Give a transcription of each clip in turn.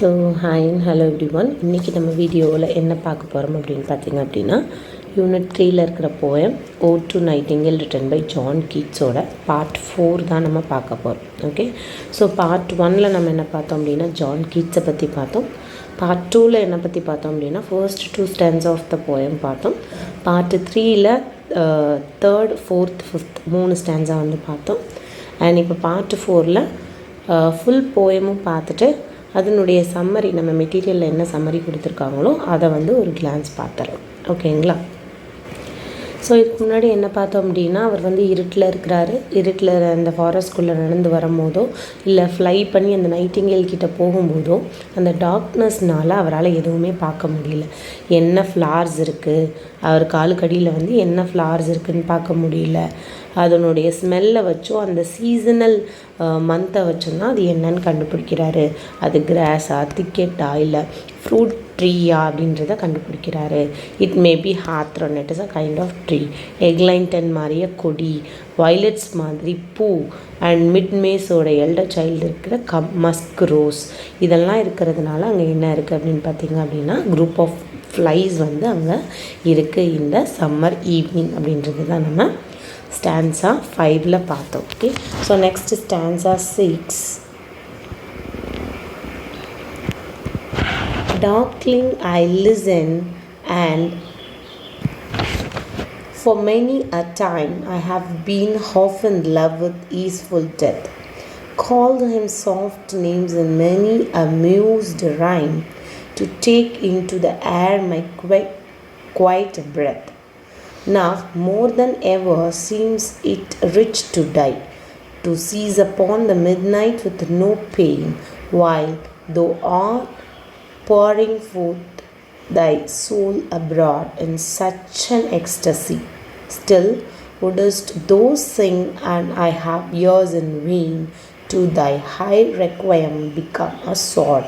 So hi hello everyone இன்றைக்கி நம்ம வீடியோவில் என்ன பார்க்க போகிறோம் அப்படின்னு பார்த்தீங்க அப்படின்னா யூனிட் த்ரீயில் இருக்கிற poem ode to nightingale written by John கீட்ஸோட part four தான் நம்ம பார்க்க போகிறோம் ஓகே ஸோ பார்ட் ஒனில் நம்ம என்ன பார்த்தோம் அப்படின்னா ஜான் கீட்ஸை பற்றி பார்த்தோம். பார்ட் டூவில் என்ன பற்றி பார்த்தோம் அப்படின்னா first two stanzas of the poem பார்த்தோம். பார்ட் த்ரீயில் தேர்ட் ஃபோர்த் ஃபிஃப்த் மூணு ஸ்டாண்ட்ஸாக வந்து பார்த்தோம். அண்ட் இப்போ பார்ட் ஃபோரில் ஃபுல் போயமும் பார்த்துட்டு அதனுடைய சம்மரி நம்ம மெட்டீரியலில் என்ன சம்மரி கொடுத்துருக்காங்களோ அதை வந்து ஒரு கிளான்ஸ் பார்த்துறோம் ஓகேங்களா ஸோ இதுக்கு முன்னாடி என்ன பார்த்தோம் அப்படின்னா அவர் வந்து இருட்டில் இருக்கிறாரு. இருட்டில் அந்த ஃபாரஸ்ட்குள்ளே நடந்து வரும்போதோ இல்லை ஃப்ளை பண்ணி அந்த நைட்டிங்கேல் கிட்டே போகும்போதோ அந்த டார்க்னஸ்னால அவரால் எதுவுமே பார்க்க முடியல. என்ன ஃப்ளார்ஸ் இருக்குது அவர் காலுக்கடியில் வந்து என்ன ஃப்ளார்ஸ் இருக்குதுன்னு பார்க்க முடியல. அதனுடைய ஸ்மெல்லை வச்சோ அந்த சீசனல் மந்த்தை வச்சோன்னா அது என்னன்னு கண்டுபிடிக்கிறாரு. அது கிராஸா திக்கெட்டா இல்லை ஃப்ரூட் ட்ரீயா அப்படின்றத கண்டுபிடிக்கிறாரு. It may be hawthorn it is a kind of tree eglantine மாதிரியே கொடி வயலட்ஸ் மாதிரி பூ அண்ட் மிட்மேஸோட எல்டர் சைல்டு இருக்கிற கம் மஸ்க் ரோஸ் இதெல்லாம் இருக்கிறதுனால அங்கே என்ன இருக்குது அப்படின்னு பார்த்தீங்க அப்படின்னா குரூப் ஆஃப் ஃப்ளைஸ் வந்து அங்கே இருக்குது இந்த சம்மர் ஈவினிங் அப்படின்றது தான் நம்ம ஸ்டான்ஸா ஃபைவ்ல பார்த்தோம். Okay so next stanza six Darkling I listen, and for many a time I have been half in love with easeful death, called him soft names in many amused rhyme, to take into the air my quiet, breath. Now more than ever seems it rich to die, to seize upon the midnight with no pain, while thou art pouring forth thy soul abroad in such an ecstasy. Still wouldst thou sing, and I have ears in vain, to thy high requiem become a sword.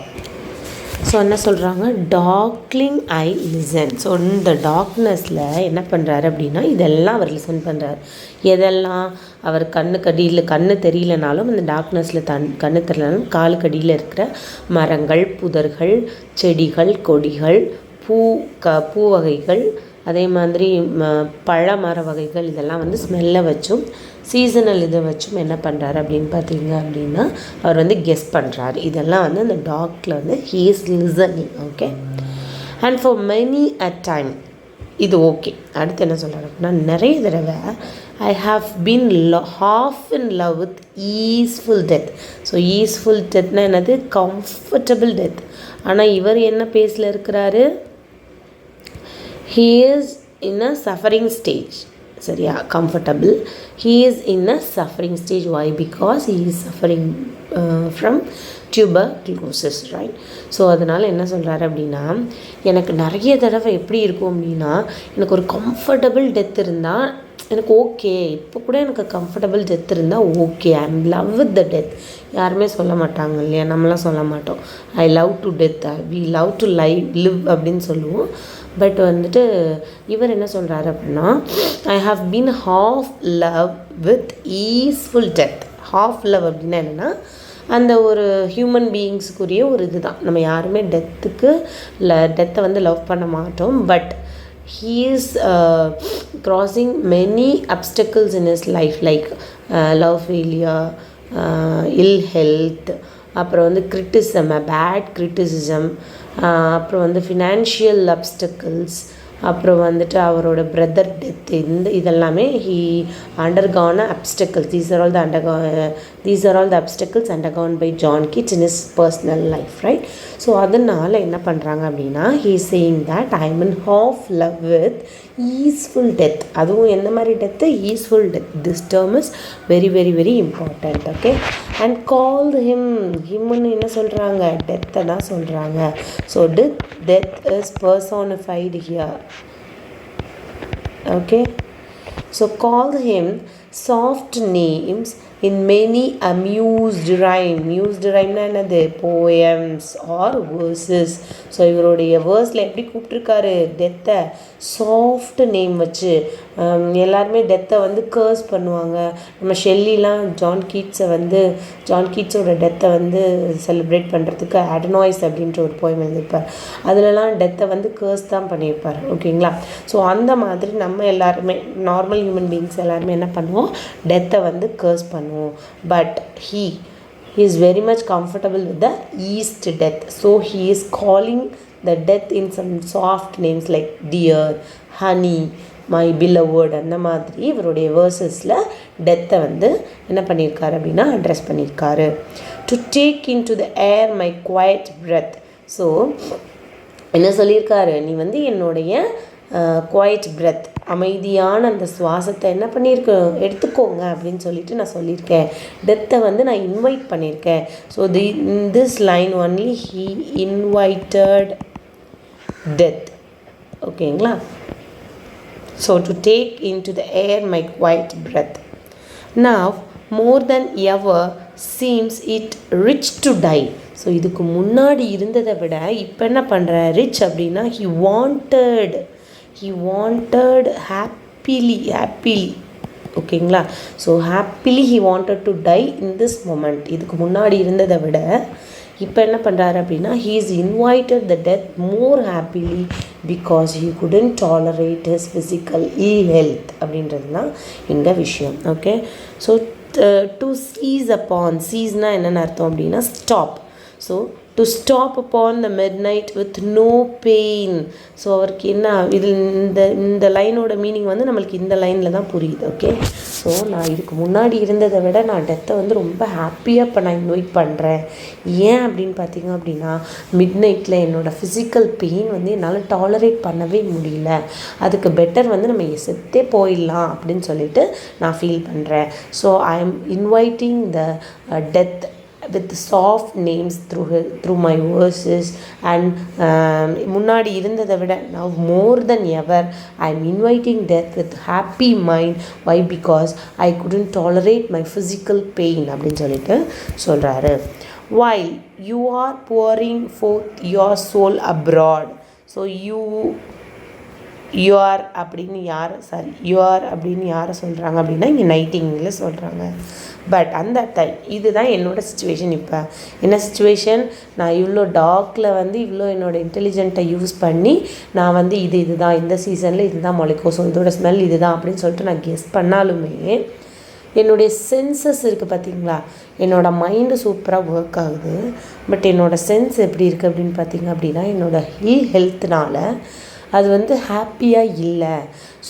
So என்ன சொல்கிறாங்க tackling I listen so இந்த டார்க்னஸில் என்ன பண்ணுறாரு அப்படின்னா இதெல்லாம் அவர் listen பண்ணுறாரு எதெல்லாம் அவர் கண்ணு கடியில் கண்ணு தெரியலனாலும் அந்த டார்க்னஸில் தன் கண்ணு தெரியலனாலும் காலுக்கடியில் இருக்கிற மரங்கள் புதர்கள் செடிகள் கொடிகள் பூ க பூ வகைகள் அதே மாதிரி ம பழ மர வகைகள் இதெல்லாம் வந்து ஸ்மெல்லை வச்சும் சீசனல் இதை வச்சும் என்ன பண்ணுறாரு அப்படின்னு பார்த்தீங்க அப்படின்னா அவர் வந்து கெஸ் பண்ணுறாரு இதெல்லாம் வந்து அந்த டாக்டில் வந்து he is listening okay and for many a time இது ஓகே அடுத்து என்ன சொல்கிறார் அப்படின்னா நிறைய தடவை ஐ ஹாவ் பீன் ல half in love with easeful death so easeful டெத்னா என்னது? கம்ஃபர்டபுள் டெத் ஆனால் இவர் என்ன பேஸில் இருக்கிறாரு? He is in a suffering stage சரியா? Comfortable he is in a suffering stage why because he is suffering from tuberculosis right so அதனால் என்ன சொல்கிறாரு அப்படின்னா எனக்கு நிறைய தடவை எப்படி இருக்கும் அப்படின்னா எனக்கு ஒரு கம்ஃபர்டபுள் டெத் இருந்தால் எனக்கு ஓகே இப்போ கூட எனக்கு கம்ஃபர்டபுள் டெத் இருந்தால் okay I am love with the death யாருமே சொல்ல மாட்டாங்க இல்லையா? நம்மளாம் சொல்ல மாட்டோம். I love to death we love to live live அப்படின்னு சொல்லுவோம். பட் வந்துட்டு இவர் என்ன சொல்கிறாரு அப்படின்னா I have been half love with easeful death half love அப்படின்னா என்னென்னா அந்த ஒரு ஹியூமன் பீயிங்ஸுக்குரிய ஒரு இதுதான். நம்ம யாருமே டெத்துக்கு இல்லை டெத்தை வந்து லவ் பண்ண மாட்டோம். But he is crossing many obstacles in his life like love failure ill health அப்புறம் வந்து கிரிட்டிசம் பேட் கிரிட்டிசிசம் அப்புறம் வந்து ஃபினான்ஷியல் அப்டக்கிள்ஸ் அப்புறம் வந்துட்டு அவரோட பிரதர் டெத் இந்த இதெல்லாமே he undergone obstacles these are all the அண்டர்கா these are all the obstacles undergone by John Keats in his personal life right so அதனால் என்ன பண்ணுறாங்க அப்படின்னா he saying that I mean half love with easeful death அதுவும் எந்த மாதிரி death easeful death this term is very very very important okay and call him ஹிம்னு என்ன சொல்கிறாங்க டெத்தை தான் சொல்கிறாங்க so death death is personified here okay so call him soft names in many amused rhyme mused ரைம்னா என்னது? Poems R versus so இவருடைய வேர்ஸில் எப்படி கூப்பிட்ருக்காரு டெத்தை soft name வச்சு எல்லாருமே டெத்தை வந்து கேர்ஸ் பண்ணுவாங்க. நம்ம ஷெல்லிலாம் ஜான் கீட்ஸை வந்து ஜான் கீட்ஸோட டெத்தை வந்து செலிப்ரேட் பண்ணுறதுக்கு அடனாய்ஸ் அப்படின்ற ஒரு போயம் எழுதியிருப்பார். அதிலலாம் டெத்தை வந்து கேர்ஸ் தான் பண்ணியிருப்பார். ஓகேங்களா ஸோ அந்த மாதிரி நம்ம எல்லாருமே நார்மல் ஹியூமன் பீயிங்ஸ் எல்லாருமே என்ன பண்ணுவோம்? பண்ணுவோம் டெத்தை வந்து கேர்ஸ் பண்ணுவோம் but he is very much comfortable with the east death so he is calling the death in some soft names like dear honey my beloved அந்த மாதிரி இவருடைய வேர்சஸில் டெத்தை வந்து என்ன பண்ணியிருக்காரு அப்படின்னா அட்ரஸ் பண்ணியிருக்காரு to take in to the air my quiet breath so என்ன சொல்லியிருக்காரு நீ வந்து என்னுடைய குவைட் பிரெத் அமைதியான அந்த சுவாசத்தை என்ன பண்ணியிருக்கோம் எடுத்துக்கோங்க அப்படின்னு சொல்லிட்டு நான் சொல்லியிருக்கேன். டெத்தை வந்து நான் இன்வைட் பண்ணியிருக்கேன். So the in this line only he invited death ஓகேங்களா? So to take in to the air my quiet breath now more than ever seems it rich to die so இதுக்கு முன்னாடி இருந்ததை விட இப்போ என்ன பண்ணுற ரிச் அப்படின்னா he wanted he wanted happily happily ஓகேங்களா so happily he wanted to die in this moment இதுக்கு முன்னாடி இருந்ததை விட இப்போ என்ன பண்ணுறாரு அப்படின்னா he is invited the death more happily because he couldn't tolerate his physical ill health அப்படின்றது தான் இந்த விஷயம். Okay so to cease upon சீஸ்னால் என்னென்ன அர்த்தம் அப்படின்னா stop so to stop upon the midnight with no pain so அவருக்கு என்ன இதில் இந்த இந்த லைனோட மீனிங் வந்து நம்மளுக்கு இந்த லைனில் தான் புரியுது ஓகே ஸோ நான் இதுக்கு முன்னாடி இருந்ததை விட நான் டெத்தை வந்து ரொம்ப ஹாப்பியாக இப்போ நான் இன்வைட் பண்ணுறேன் ஏன் அப்படின்னு பார்த்தீங்க அப்படின்னா மிட் நைட்டில் என்னோடய ஃபிசிக்கல் பெயின் வந்து என்னால் டாலரேட் பண்ணவே முடியல. அதுக்கு பெட்டர் வந்து நம்ம செத்தே போயிடலாம் அப்படின்னு சொல்லிட்டு நான் ஃபீல் பண்ணுறேன் so I am inviting the death with soft names through through my verses and முன்னாடி இருந்ததை விட now more than ever I am inviting death with happy mind why because I couldn't tolerate my physical pain அப்படின்னு சொல்லிட்டு சொல்கிறாரு why you are pouring forth your soul abroad so you you are அப்படின்னு யார் sorry your அப்படின்னு யாரை சொல்கிறாங்க அப்படின்னா இங்கே நைட்டிங்கில் சொல்கிறாங்க பட் அந்த டைம் இதுதான் என்னோடய சுச்சுவேஷன் இப்போ. என்ன சுச்சுவேஷன் நான் இவ்வளோ டார்க்கில் வந்து இவ்வளோ என்னோடய இன்டெலிஜென்ட்டை யூஸ் பண்ணி நான் வந்து இது இதுதான் இந்த சீசனில் இதுதான் முளைக்கும் ஸோ இதோட ஸ்மெல் இதுதான் அப்படின்னு சொல்லிட்டு நான் கெஸ் பண்ணாலுமே என்னுடைய சென்சஸ் இருக்குது பார்த்தீங்களா என்னோடய மைண்டு சூப்பராக ஒர்க் ஆகுது. பட் என்னோடய சென்ஸ் எப்படி இருக்குது அப்படின்னு பார்த்தீங்க அப்படின்னா என்னோடய ஹில் ஹெல்த்னால் அது வந்து ஹாப்பியாக இல்லை.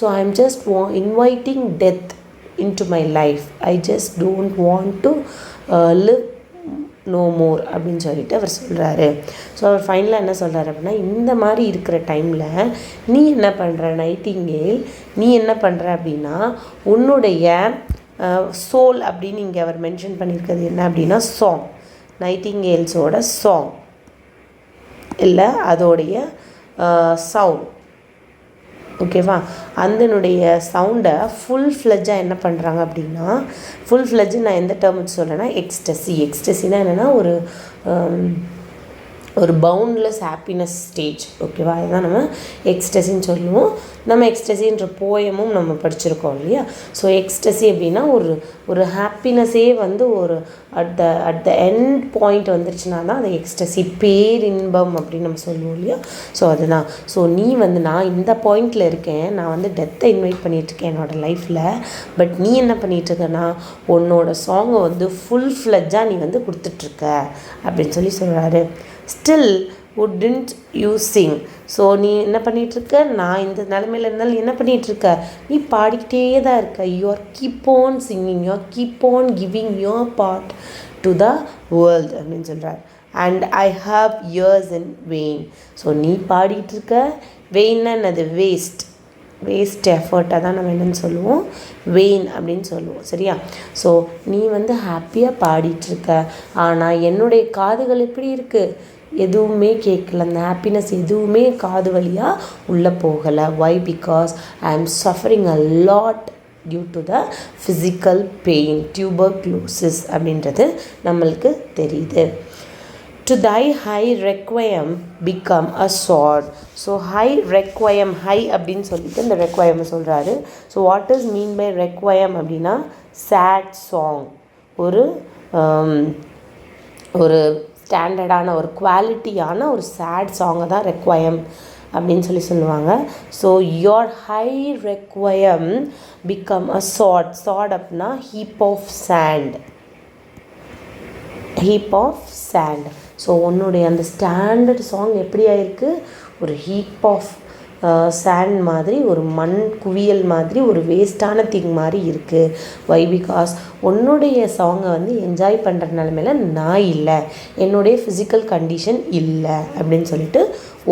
So I am just inviting death into my life I just don't want to live no more அப்படின்னு சொல்லிட்டு அவர் சொல்கிறாரு ஸோ அவர் ஃபைனலாக என்ன சொல்கிறாரு அப்படின்னா இந்த மாதிரி இருக்கிற டைமில் நீ என்ன பண்ணுற நைட்டிங்கேல் நீ என்ன பண்ணுற அப்படின்னா உன்னுடைய சோல் அப்படின்னு இங்கே அவர் மென்ஷன் பண்ணியிருக்கிறது என்ன அப்படின்னா சாங் நைட்டிங்கேல்ஸோட சாங் இல்லை அதோடைய சவுண்ட் ஓகேவா? அந்தனுடைய சவுண்டை ஃபுல் ஃப்ளெஜ்ஜாக என்ன பண்ணுறாங்க அப்படின்னா ஃபுல் ஃப்ளெஜ்ஜு நான் எந்த டேர்ம் வச்சு சொல்கிறேன்னா எக்ஸ்டசி எக்ஸ்டசினா என்னென்னா ஒரு ஒரு பவுண்ட்லெஸ் ஹாப்பினஸ் ஸ்டேஜ் ஓகேவா இதுதான் நம்ம எக்ஸ்டசின்னு சொல்லுவோம். நம்ம எக்ஸ்டசின்ற போயமும் நம்ம படிச்சிருக்கோம் இல்லையா? ஸோ எக்ஸ்டசி அப்படின்னா ஒரு ஒரு ஹாப்பினஸே வந்து ஒரு at the at the end point வந்துருச்சுன்னா தான் அது எக்ஸ்டசி பேரின்பம் அப்படின்னு நம்ம சொல்லுவோம் இல்லையா? ஸோ அதுதான். ஸோ நீ வந்து நான் இந்த பாயிண்டில் இருக்கேன். நான் வந்து டெத்தை இன்வைட் பண்ணிகிட்ருக்கேன் என்னோடய லைஃப்பில் பட் நீ என்ன பண்ணிகிட்ருக்கனா உன்னோட சாங்கை வந்து ஃபுல் ஃப்ளெஜ்ஜாக நீ வந்து கொடுத்துட்ருக்க அப்படின்னு சொல்லி சொல்கிறாரு ஸ்டில் வுடன்ட் யூசிங் ஸோ நீ என்ன பண்ணிகிட்ருக்க நான் இந்த நிலமையில இருந்தாலும் என்ன பண்ணிகிட்ருக்க நீ பாடிக்கிட்டே தான் இருக்க you are keep on singing you are keep on giving your part to the world அப்படின்னு சொல்கிறார் and I have ears in vain so நீ பாடிக்கிட்டு இருக்க வெயின்னா என்னது? வேஸ்ட் வேஸ்ட் எஃபர்ட்டாக தான் நம்ம என்னென்னு சொல்லுவோம்? வெயின் அப்படின்னு சொல்லுவோம் சரியா? ஸோ நீ வந்து ஹாப்பியாக பாடிட்டுருக்க. ஆனால் என்னுடைய காதுகள் எப்படி இருக்குது எதுவுமே கேட்கல. அந்த ஹாப்பினஸ் எதுவுமே காது வழியாக உள்ளே போகலை. Why because I am suffering a lot due to the physical pain tuberculosis அப்படின்றது நம்மளுக்கு தெரியுது. To thy high requiem become a sod so high requiem high அப்படின்னு சொல்லிட்டு இந்த ரெக்வயம் சொல்கிறாரு so what is mean by requiem அப்படின்னா sad song ஒரு ஒரு ஸ்டாண்டர்டான ஒரு குவாலிட்டியான ஒரு சேட் சாங்கை தான் ரெக்வயம் அப்படின்னு சொல்லி சொல்லுவாங்க. So your high requiem become a sod sod அப்படின்னா heap of sand heap of sand so உன்னுடைய அந்த ஸ்டாண்டர்ட் சாங் எப்படி ஆயிருக்கு? ஒரு ஹீப் ஆஃப் சேண்ட் மாதிரி ஒரு மண் குவியல் மாதிரி ஒரு வேஸ்ட்டான திங் மாதிரி இருக்குது வை பிகாஸ் உன்னுடைய சாங்கை வந்து என்ஜாய் பண்ணுற நிலமையில நான் இல்லை. என்னுடைய ஃபிசிக்கல் கண்டிஷன் இல்லை. அப்படின்னு சொல்லிட்டு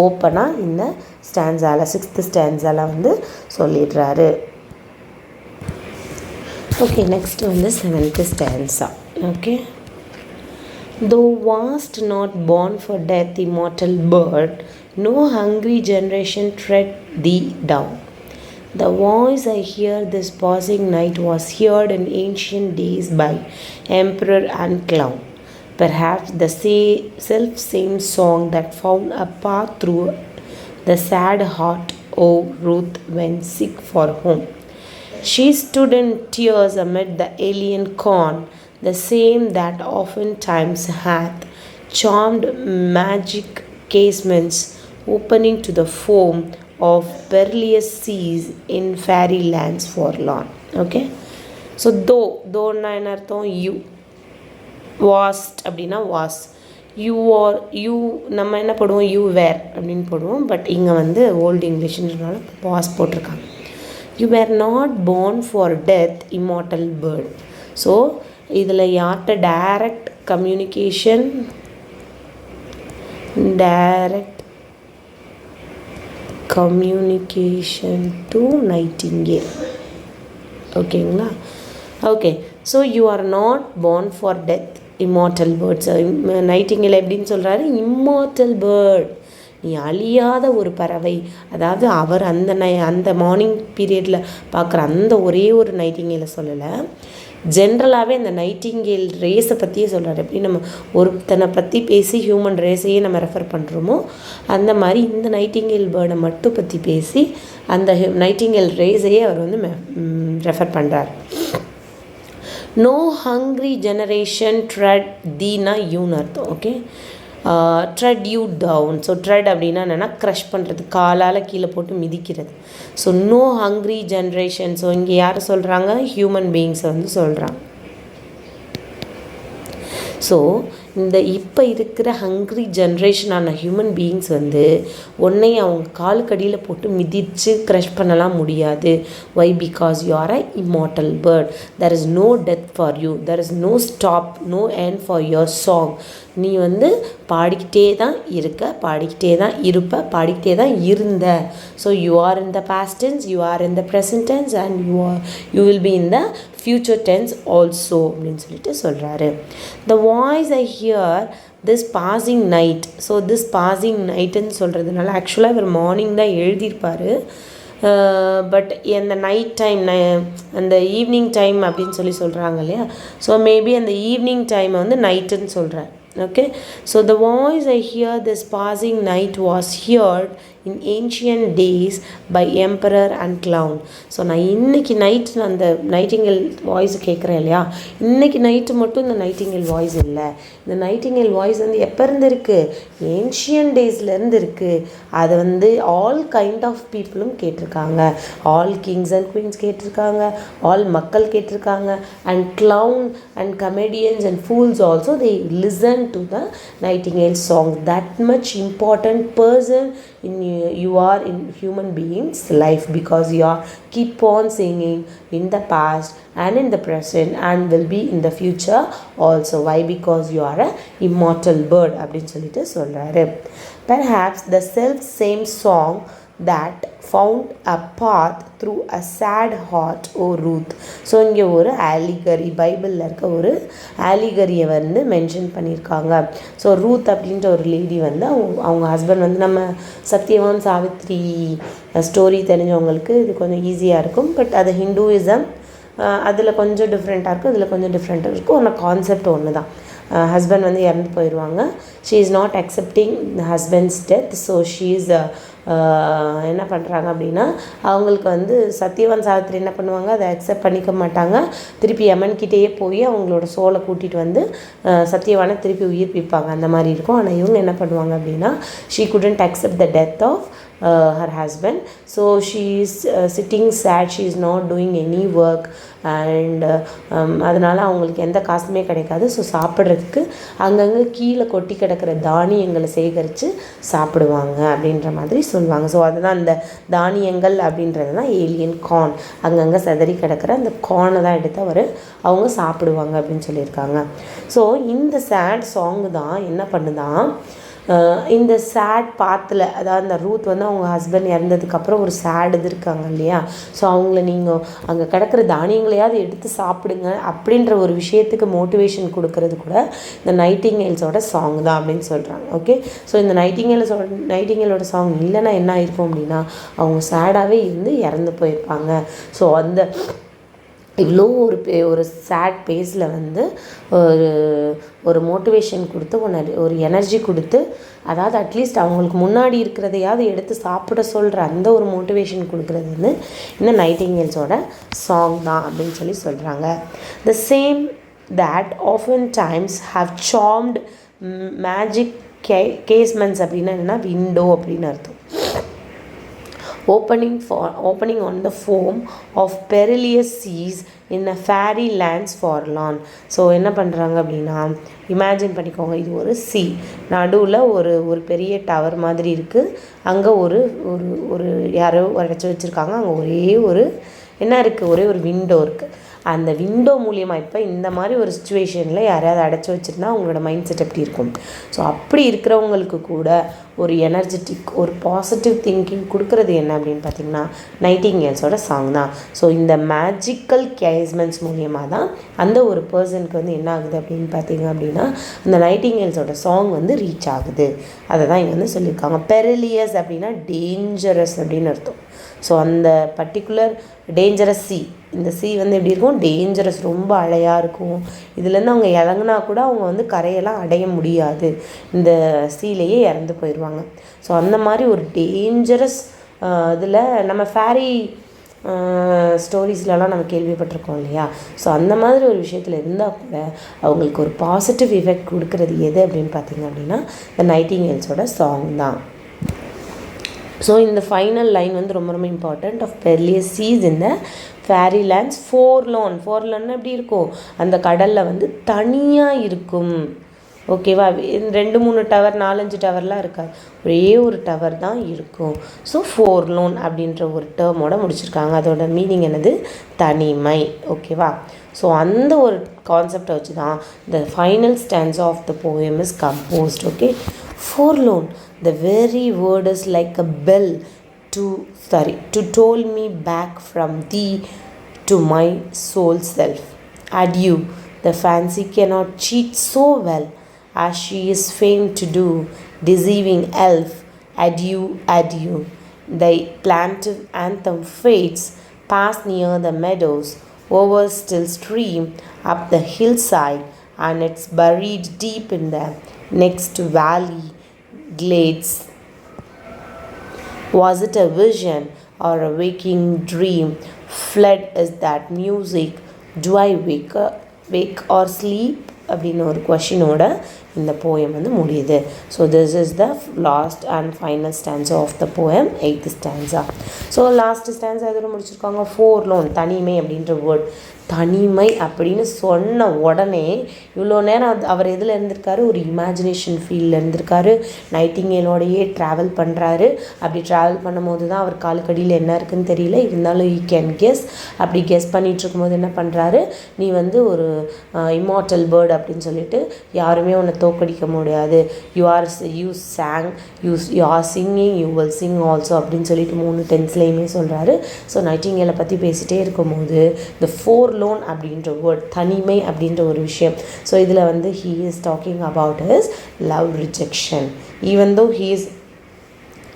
ஓப்பனாக இந்த ஸ்டான்ஸால சிக்ஸ்த்து ஸ்டான்ஸால வந்து சொல்லிடுறாரு. ஓகே நெக்ஸ்ட் வந்து seventh stanza okay Though wast not born for death, immortal bird, no hungry generation tread thee down. The voice I hear this passing night was heard in ancient days by emperor and clown. Perhaps the self same song that found a path through the sad heart, O Ruth, when sick for home. She stood in tears amid the alien corn, the same the often times oftentimes hath magic casements opening to the foam of perilous seas in fairy lands forlorn okay so though தோன்னா என்ன அர்த்தம் you wast அப்படின்னா was you are you நம்ம என்ன போடுவோம் you வேர் அப்படின்னு போடுவோம் but இங்கே வந்து ஓல்டு இங்கிலீஷ்ன்றனால வாஸ் போட்டிருக்காங்க you were not born for death immortal bird so இதில் யார்கிட்ட direct communication direct communication to nightingale ஓகேங்களா okay so you are not born for death immortal birds nightingale எப்படின்னு சொல்கிறாரு இம்மார்டல் பேர்ட் நீ அழியாத ஒரு பறவை. அதாவது அவர் அந்த நை அந்த மார்னிங் பீரியடில் பார்க்குற அந்த ஒரே ஒரு நைட்டிங்கேலை சொல்லலை. ஜென்ரலாகவே அந்த நைட்டிங்கேல் ரேஸை பற்றியே சொல்கிறார் எப்படி நம்ம ஒருத்தனை பற்றி பேசி ஹியூமன் ரேஸையே நம்ம ரெஃபர் பண்ணுறோமோ அந்த மாதிரி இந்த நைட்டிங்கேல் பேர்டை மட்டும் பற்றி பேசி அந்த நைட்டிங்கேல் ரேஸையே அவர் வந்து ரெஃபர் பண்ணுறார் நோ ஹங்க்ரி ஜெனரேஷன் ட்ரெட் தீனா யூன் அர்த்தம் okay tread you down so tread அப்படின்னா என்னென்னா க்ரஷ் பண்ணுறது காலால் கீழே போட்டு மிதிக்கிறது. So no hungry generation so இங்கே யார் சொல்கிறாங்க ஹியூமன் பீயிங்ஸை வந்து சொல்கிறாங்க ஸோ இந்த இப்போ இருக்கிற ஹங்க்ரி ஜென்ரேஷனான ஹியூமன் பீயிங்ஸ் வந்து உன்னை அவங்க காலுக்கடியில் போட்டு மிதித்து க்ரஷ் பண்ணலாம் முடியாது. Why because you are a immortal bird there is no death for you there is no stop no end for your song நீ வந்து பாடிக்கிட்டே தான் இருக்க பாடிக்கிட்டே தான் இருப்ப பாடிக்கிட்டே தான் இருந்த. So you are in the past tense you are in the present tense and you are you will be in the future tense also அப்படின்னு சொல்லிட்டு சொல்கிறாரு the voice I hear this passing night so this passing நைட்டுன்னு சொல்கிறதுனால ஆக்சுவலாக இவர் morning தான் எழுதியிருப்பார். But அந்த night time அந்த ஈவினிங் டைம் அப்படின்னு சொல்லி சொல்கிறாங்க இல்லையா? ஸோ மேபி அந்த ஈவினிங் டைமை வந்து நைட்டுன்னு சொல்கிறேன் okay so the voice I hear this passing night was heard in ancient days by emperor and clown so நான் இன்னைக்கு நைட் அந்த நைட்டிங்கல் வாய்ஸ் கேட்குறேன் இல்லையா? இன்னைக்கு நைட்டு மட்டும் இந்த நைட்டிங்கல் வாய்ஸ் இல்லை. இந்த நைட்டிங்கல் வாய்ஸ் வந்து எப்போ இருந்து இருக்குது ஏன்ஷியன் டேஸ்லேருந்து இருக்குது அதை வந்து ஆல் கைண்ட் ஆஃப் பீப்புளும் கேட்டிருக்காங்க. ஆல் கிங்ஸ் அண்ட் குயின்ஸ் கேட்டிருக்காங்க. ஆல் மக்கள் கேட்டிருக்காங்க. And clown and comedians and fools also they listen to the nightingale song that much important person in you, you are in human beings life because you are keep on singing in the past and in the present and will be in the future also why because you are a immortal bird அப்படின்னு சொல்லிட்டு சொல்கிறாரு perhaps the self same song that found a path through a sad heart o Ruth so இங்கே ஒரு ஆலிகரி பைபிளில் இருக்க ஒரு ஆலிகரியை வந்து mention பண்ணியிருக்காங்க. ஸோ ரூத் அப்படின்ற ஒரு லேடி வந்து அவங்க அவங்க ஹஸ்பண்ட் வந்து நம்ம சத்யவான் சாவித்ரி ஸ்டோரி தெரிஞ்சவங்களுக்கு இது கொஞ்சம் ஈஸியாக இருக்கும். பட் அது ஹிந்துவிசம் அதில் கொஞ்சம் டிஃப்ரெண்ட்டாக இருக்கும். இதில் கொஞ்சம் டிஃப்ரெண்ட்டாக இருக்கும். ஆனால் கான்செப்ட் ஒன்று தான். ஹஸ்பண்ட் வந்து இறந்து போயிடுவாங்க she is not accepting husband's death so she is என்ன பண்ணுறாங்க அப்படின்னா அவங்களுக்கு வந்து சத்யவான் சாவித்திரி என்ன பண்ணுவாங்க அதை அக்செப்ட் பண்ணிக்க மாட்டாங்க. திருப்பி யமன்கிட்டேயே போய் அவங்களோட சோலை கூட்டிகிட்டு வந்து சத்யவானை திருப்பி உயிர்ப்பிப்பாங்க. அந்த மாதிரி இருக்கும். ஆனால் இவங்க என்ன பண்ணுவாங்க அப்படின்னா she couldn't accept the death of her husband so she is sitting sad she is not doing any work and um, அதனால் அவங்களுக்கு எந்த காசுமே கிடைக்காது. ஸோ சாப்பிட்றதுக்கு அங்கங்கே கீழே கொட்டி கிடக்கிற தானியங்களை சேகரித்து சாப்பிடுவாங்க அப்படின்ற மாதிரி சொல்லுவாங்க. ஸோ அதுதான் அந்த தானியங்கள் அப்படின்றது தான் ஏலியன் கார்ன் அங்கங்கே செதறி கிடக்கிற அந்த கார்னை தான் எடுத்து அவர் அவங்க சாப்பிடுவாங்க அப்படின்னு சொல்லியிருக்காங்க. ஸோ இந்த சேட் சாங்கு தான் என்ன பண்ணுதான் இந்த சேட் பாத்தில் அதாவது அந்த ரூத் வந்து அவங்க ஹஸ்பண்ட் இறந்ததுக்கப்புறம் ஒரு சேட் இது இருக்காங்க இல்லையா? ஸோ அவங்கள நீங்கள் அங்கே கிடக்கிற தானியங்களையாவது எடுத்து சாப்பிடுங்க அப்படின்ற ஒரு விஷயத்துக்கு மோட்டிவேஷன் கொடுக்கறது கூட இந்த நைட்டிங்கேல்ஸோட சாங் தான் அப்படின்னு சொல்கிறாங்க ஓகே ஸோ இந்த நைட்டிங்கேல்ஸோட நைட்டிங்கேலோட சாங் இல்லைன்னா என்ன ஆயிருக்கும் அப்படின்னா அவங்க சேடாகவே இருந்து இறந்து போயிருப்பாங்க. ஸோ அந்த இவ்வளோ ஒரு பே ஒரு சேட் பேஸில் வந்து ஒரு ஒரு மோட்டிவேஷன் கொடுத்து ஒன்று ஒரு எனர்ஜி கொடுத்து அதாவது அட்லீஸ்ட் அவங்களுக்கு முன்னாடி இருக்கிறதையாவது எடுத்து சாப்பிட சொல்கிற அந்த ஒரு மோட்டிவேஷன் கொடுக்குறது வந்து இந்த நைட்டிங்கல்ஸோட சாங் தான் அப்படின்னு சொல்லி சொல்கிறாங்க the same that often times have charmed magic K casements அப்படின்னா என்னென்னா விண்டோ அப்படின்னு அர்த்தம். Opening for opening on the foam of perilous seas in a fairy lands forlorn. So என்ன பண்ணுறாங்க அப்படின்னா இமேஜின் பண்ணிக்கோங்க. இது ஒரு சி நடுவில் ஒரு ஒரு பெரிய டவர் மாதிரி இருக்குது அங்கே ஒரு ஒரு ஒரு யாரோ உடச்சி வச்சுருக்காங்க. அங்கே ஒரே ஒரு என்ன இருக்குது ஒரே ஒரு விண்டோ இருக்குது அந்த விண்டோ மூலியமாக இப்போ இந்த மாதிரி ஒரு சுச்சுவேஷனில் யாரையாவது அடைச்சி வச்சுருந்தா அவங்களோட மைண்ட் செட் எப்படி இருக்கும்? ஸோ அப்படி இருக்கிறவங்களுக்கு கூட ஒரு எனர்ஜெட்டிக் ஒரு பாசிட்டிவ் திங்கிங் கொடுக்குறது என்ன அப்படின்னு பார்த்தீங்கன்னா நைட்டிங்கேல்ஸோட சாங் தான். ஸோ இந்த மேஜிக்கல் கேஸ்மெண்ட்ஸ் மூலியமாக தான் அந்த ஒரு பர்சனுக்கு வந்து என்ன ஆகுது அப்படின்னு பார்த்தீங்க அப்படின்னா அந்த நைட்டிங்கேல்ஸோட சாங் வந்து ரீச் ஆகுது. அதை தான் இங்கே வந்து சொல்லியிருக்காங்க. பெரிலியஸ் அப்படின்னா டேஞ்சரஸ் அப்படின்னு அர்த்தம். ஸோ அந்த பர்டிகுலர் டேஞ்சரஸ் சி இந்த சி வந்து எப்படி இருக்கும்? டேஞ்சரஸ் ரொம்ப அலையாக இருக்கும். இதுலேருந்து அவங்க இறங்குனா கூட அவங்க வந்து கரையெல்லாம் அடைய முடியாது. இந்த சீலையே இறந்து போயிடுவாங்க ஸோ அந்த மாதிரி ஒரு டேஞ்சரஸ் இதில் நம்ம ஃபேரி ஸ்டோரிஸ்லலாம் நம்ம கேள்விப்பட்டிருக்கோம் இல்லையா? ஸோ அந்த மாதிரி ஒரு விஷயத்தில் இருந்தால் கூட அவங்களுக்கு ஒரு பாசிட்டிவ் எஃபெக்ட் கொடுக்குறது எது அப்படின்னு பார்த்தீங்க அப்படின்னா இந்த நைட்டிங்கேல்ஸோட சாங் தான். ஸோ இந்த ஃபைனல் லைன் வந்து ரொம்ப ரொம்ப இம்பார்ட்டண்ட் ஆஃப் பெர்லியஸ் சீஸ் இந்த fairy lands forlorn forlorn எப்படி இருக்கும்? அந்த கடலில் வந்து தனியாக இருக்கும். ஓகேவா ரெண்டு மூணு டவர் நாலஞ்சு டவர்லாம் இருக்காது. ஒரே ஒரு டவர் தான் இருக்கும். ஸோ ஃபோர் லோன் அப்படின்ற ஒரு டேர்மோட முடிச்சிருக்காங்க. அதோட மீனிங் என்னது? தனிமை. ஓகேவா ஸோ அந்த ஒரு கான்செப்டை வச்சு தான் the final stanza of the poem is composed okay forlorn The very word is like a bell to sorry to toll me back from thee to my soul self. Adieu, the fancy cannot cheat so well as she is famed to do, deceiving elf. Adieu, adieu. Thy plaintive anthem fades past near the meadows, over still stream, up the hillside, and it's buried deep in the next valley glades. Was it a vision or a waking dream? Fled is that music. Do I wake, up, wake or sleep? அப்படின்னு ஒரு கொஷினோட இந்த poem வந்து முடியுது. So this is the last and final stanza of the poem eighth stanza so last stanza எதில் முடிச்சிருக்காங்க? Four loan தனிமை அப்படின்ற word தனிமை அப்படின்னு சொன்ன உடனே இவ்வளோ நேரம் அது அவர் எதில் இருந்திருக்காரு? ஒரு இமேஜினேஷன் ஃபீல்டில் இருந்திருக்காரு. நைட்டிங்கேலோடையே ட்ராவல் பண்ணுறாரு அப்படி ட்ராவல் பண்ணும்போது தான் அவர் காலுக்கடியில் என்ன இருக்குன்னு தெரியல. இருந்தாலும் ஈ கேன் கெஸ் அப்படி கெஸ் பண்ணிகிட்டு இருக்கும்போது என்ன பண்ணுறாரு நீ வந்து ஒரு இம்மார்ட்டல் பேர்டு அப்படின்னு சொல்லிட்டு யாருமே உன்னை தோக்கடிக்க முடியாது. You are you song you you are singing you will sing also அப்படின்னு சொல்லிட்டு மூணு டென்ஸ்லேயுமே சொல்கிறாரு ஸோ நைட்டிங்கேலை பற்றி பேசிகிட்டே இருக்கும்போது இந்த ஃபோர் லோன் அப்படின்ற வேர்ட் தனிமை அப்படின்ற ஒரு விஷயம். ஸோ இதில் வந்து he is talking about his love rejection even though he is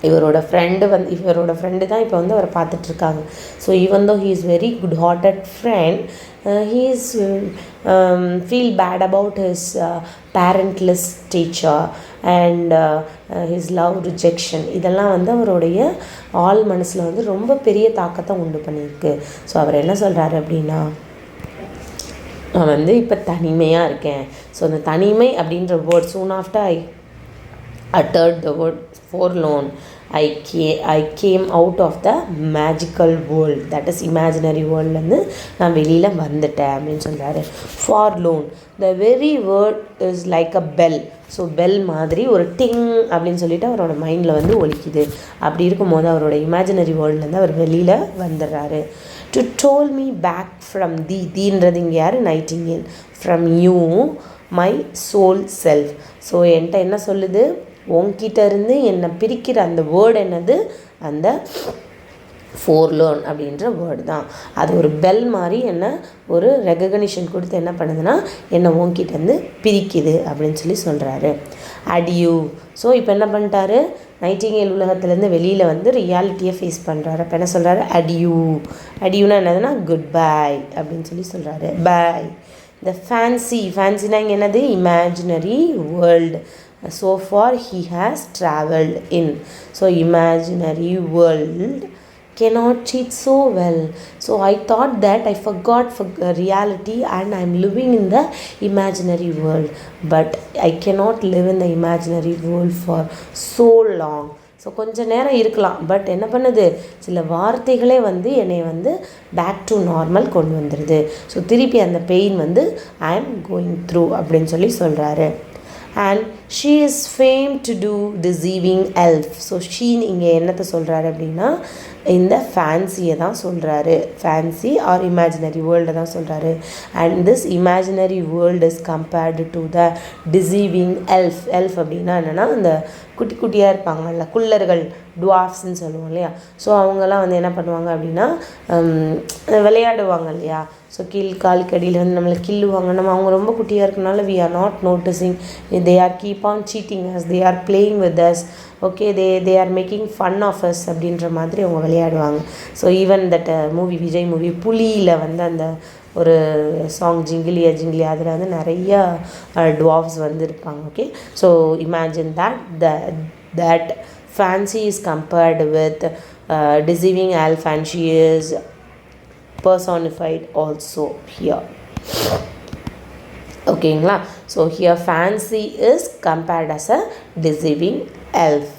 இவரோட ஃப்ரெண்டு வந்து இவரோட ஃப்ரெண்டு தான் இப்போ வந்து அவரை பார்த்துட்ருக்காங்க. So even though he is very good hearted friend he is feel bad about his parentless teacher and his love rejection இதெல்லாம் வந்து அவருடைய ஆள் மனசில் வந்து ரொம்ப பெரிய தாக்கத்தை உண்டு பண்ணியிருக்கு. ஸோ அவர் என்ன சொல்கிறாரு அப்படின்னா நான் வந்து இப்போ தனிமையாக இருக்கேன். ஸோ அந்த தனிமை அப்படின்ற word soon after I uttered the word forlorn I K I came out of the magical world that is imaginary வேர்ல்ட்லேருந்து நான் வெளியில் வந்துட்டேன் அப்படின்னு சொல்கிறாரு lone the very word is like a bell so bell மாதிரி ஒரு டிங் அப்படின்னு சொல்லிட்டு அவரோட மைண்டில் வந்து ஒலிக்குது. அப்படி இருக்கும்போது அவரோட இமேஜினரி வேர்ல்ட்லேருந்து அவர் வெளியில் வந்துடுறாரு. To toll me back from the தீன்றது இங்கே யார்? Nightingale from you my soul self so என்கிட்ட என்ன சொல்லுது? உன்கிட்ட இருந்து என்னை பிரிக்கிற அந்த வேர்டு என்னது? அந்த ஃபோர்லோன் அப்படின்ற வேர்டு தான். அது ஒரு பெல் மாதிரி என்ன ஒரு ரெகக்னிஷன் கொடுத்து என்ன பண்ணுதுன்னா என்னை உன்கிட்டேருந்து பிரிக்குது அப்படின்னு சொல்லி சொல்கிறாரு அடியூ ஸோ இப்போ என்ன பண்ணிட்டாரு? நைட்டிங்கேல் உலகத்துலேருந்து வெளியில் வந்து ரியாலிட்டியை ஃபேஸ் பண்ணுறாரு அப்போ என்ன சொல்கிறாரு அடியூ அடியூனா என்னதுன்னா குட் பை அப்படின்னு சொல்லி சொல்கிறாரு பாய் இந்த ஃபேன்சி ஃபேன்சினா இங்கே என்னது? Imaginary world so far he has traveled in so imaginary world cannot cheat so well so i thought that i forgot for reality and i'm living in the imaginary world but i cannot live in the imaginary world for so long so கொஞ்ச நேரம் இருக்கலாம் but என்ன பண்ணுது சில வார்த்தைகளே வந்து என்னை வந்து பேக் டு நார்மல் கொண்டு வந்துடுது ஸோ திருப்பி அந்த பெயின் வந்து ஐ எம் கோயிங் த்ரூ அப்படின்னு சொல்லி சொல்கிறாரு and she is fame to do deceiving elf so sheen இங்கே என்னத்தை சொல்கிறாரு அப்படின்னா இந்த ஃபேன்சியை தான் சொல்கிறாரு ஃபேன்சி ஆர் இமேஜினரி வேர்ல்டை தான் சொல்கிறாரு and this imaginary world is compared to the deceiving elf elf அப்படின்னா என்னென்னா அந்த குட்டி குட்டியாக இருப்பாங்கல்ல குள்ளர்கள் டுவாஃப்ஸ்ன்னு சொல்லுவோம் இல்லையா? ஸோ அவங்கெல்லாம் வந்து என்ன பண்ணுவாங்க அப்படின்னா விளையாடுவாங்க இல்லையா? ஸோ கீழ் கால் கடியில் வந்து நம்மளை கில்லுவாங்க நம்ம அவங்க ரொம்ப குட்டியாக இருக்கனால we are not noticing they are keep on cheating us they are playing with us okay they they are making fun of us அப்படின்ற மாதிரி அவங்க விளையாடுவாங்க. So even that movie Vijay movie புலியில் வந்து அந்த ஒரு சாங் ஜிங்கிலியா ஜிங்கிலியா அதில் வந்து நிறைய டுவாஃப்ஸ் வந்து இருப்பாங்க okay so imagine that the that fancy is compared with deceiving elf and is is also here ஓகேங்களா so here fancy is compared as a deceiving elf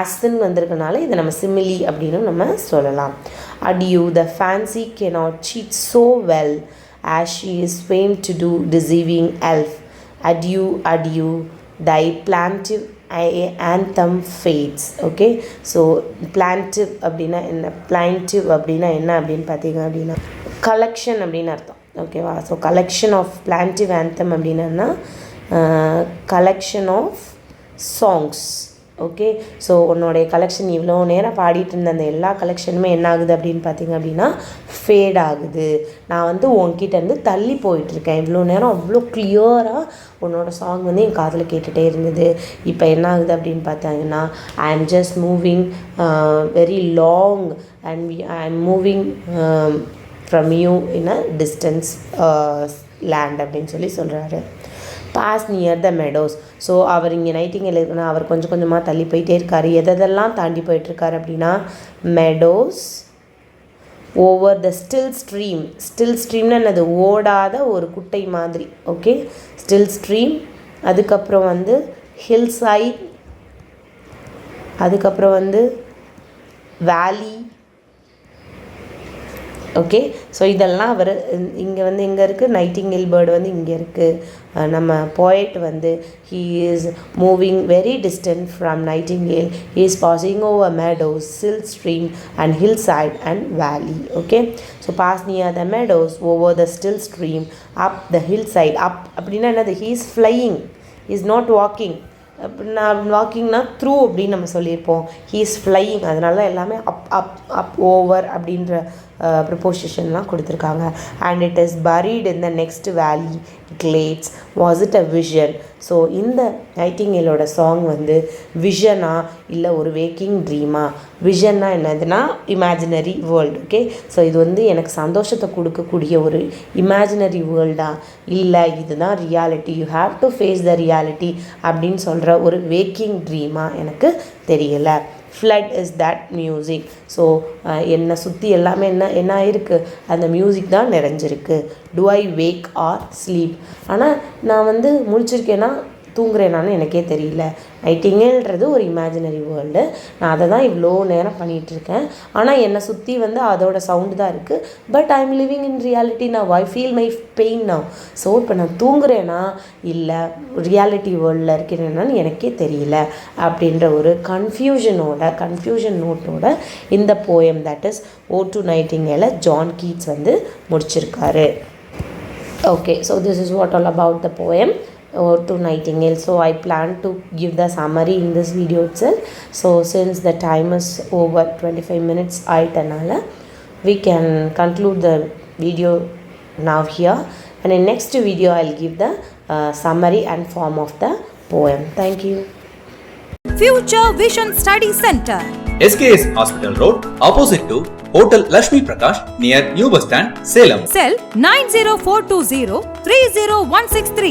ஆஸ்ன்னு வந்திருக்கனால இதை நம்ம சிமிலி அப்படின்னு நம்ம சொல்லலாம். Adieu the fancy cannot cheat so well as is fame to do deceiving elf adieu adieu thy plaintive anthem fades okay so plaintive அப்படின்னா என்ன? பிளான்டிவ் அப்படின்னா என்ன அப்படின்னு பார்த்தீங்க அப்படின்னா கலெக்ஷன் அப்படின்னு அர்த்தம். ஓகேவா so collection of plaintive anthem அப்படின்னா collection of songs okay so உன்னோடைய collection இவ்வளோ நேரம் பாடிட்டு இருந்த அந்த எல்லா கலெக்ஷனுமே என்ன ஆகுது அப்படின்னு பார்த்தீங்க அப்படின்னா ஃபேட் ஆகுது. நான் வந்து உன்கிட்டேருந்து தள்ளி போயிட்டுருக்கேன். இவ்வளோ நேரம் அவ்வளோ கிளியராக உன்னோட சாங் வந்து என் காதில் கேட்டுகிட்டே இருந்தது. இப்போ என்ன ஆகுது அப்படின்னு பார்த்தாங்கன்னா I am just moving very long and I am moving from you in a distance land அப்படின்னு சொல்லி சொல்கிறாரு pass near the meadows so அவர் இங்கே நைட்டிங்கில் இருக்குன்னா அவர் கொஞ்சம் கொஞ்சமாக தள்ளி போயிட்டே இருக்கார். எதெல்லாம் தாண்டி போயிட்டுருக்காரு அப்படின்னா meadows over the still stream still ஸ்ட்ரீம்னு என்னது? ஓடாத ஒரு குட்டை மாதிரி. ஓகே ஸ்டில் ஸ்ட்ரீம் அதுக்கப்புறம் வந்து ஹில் சைட் அதுக்கப்புறம் வந்து வேலி ஓகே ஸோ இதெல்லாம் அவர் இங்கே வந்து எங்கே இருக்குது நைட்டிங்கேல் பேர்டு வந்து இங்கே இருக்குது நம்ம போய்ட் வந்து he is moving very distant from nightingale he is passing over meadows still stream and hill side and valley okay so pass near the meadows over the still stream up the hill side up அப்படின்னா என்னது? He is flying is not walking அப்படின்னா வாக்கிங்னா through அப்படின்னு நம்ம சொல்லியிருப்போம். He is flying அதனால எல்லாமே அப் அப் அப் over அப்படின்ற ப்ரிப்போசிஷன்லாம் கொடுத்துருக்காங்க. And it is buried in the next valley glades was it a vision so இந்த நைட்டிங்கேலோட சாங் வந்து விஷனா இல்லை ஒரு வேக்கிங் ட்ரீமா விஷன்னா என்னதுன்னா இமேஜினரி வேர்ல்டு ஓகே ஸோ இது வந்து எனக்கு சந்தோஷத்தை கொடுக்கக்கூடிய ஒரு இமேஜினரி வேர்ல்டா இல்லை இதுதான் reality you have to face the reality அப்படின்னு சொல்கிற ஒரு வேக்கிங் ட்ரீமா எனக்கு தெரியலை. Fled is that music so என்னை சுற்றி எல்லாமே என்ன என்ன ஆயிருக்கு? அந்த மியூசிக் தான் நிறைஞ்சிருக்கு. Do I wake or sleep ஆனால் நான் வந்து முழிச்சிருக்கேன்னா தூங்குறேனான்னு எனக்கே தெரியல. நைட்டிங்கன்றது ஒரு இமேஜினரி வேர்ல்டு நான் அதை தான் இவ்வளோ நேரம் பண்ணிகிட்டு இருக்கேன் ஆனால் என்னை சுற்றி வந்து அதோட சவுண்டு தான் இருக்குது but I am living in reality நான் ஐ ஃபீல் மை பெயின் நான் ஸோ இப்போ நான் தூங்குறேனா? இல்லை ரியாலிட்டி வேர்ல்டில் இருக்கிறேனான்னு எனக்கே தெரியல. அப்படின்ற ஒரு கன்ஃபியூஷனோட கன்ஃபியூஷன் நோட்டோட இந்த poem that is ode to nightingale John Keats வந்து முடிச்சிருக்காரு. Okay so this is what all about the poem or to nightingale. So i plan to give the summary in this video itself. So since the time is over 25 minutes I aitanala we can conclude the video now here. And in next video i'll give the uh, summary and form of the poem. Thank you. Future vision study center. Sks hospital road opposite to Hotel Lashmi Prakash near New Bus Stand, Salem. Cell 90420 30163.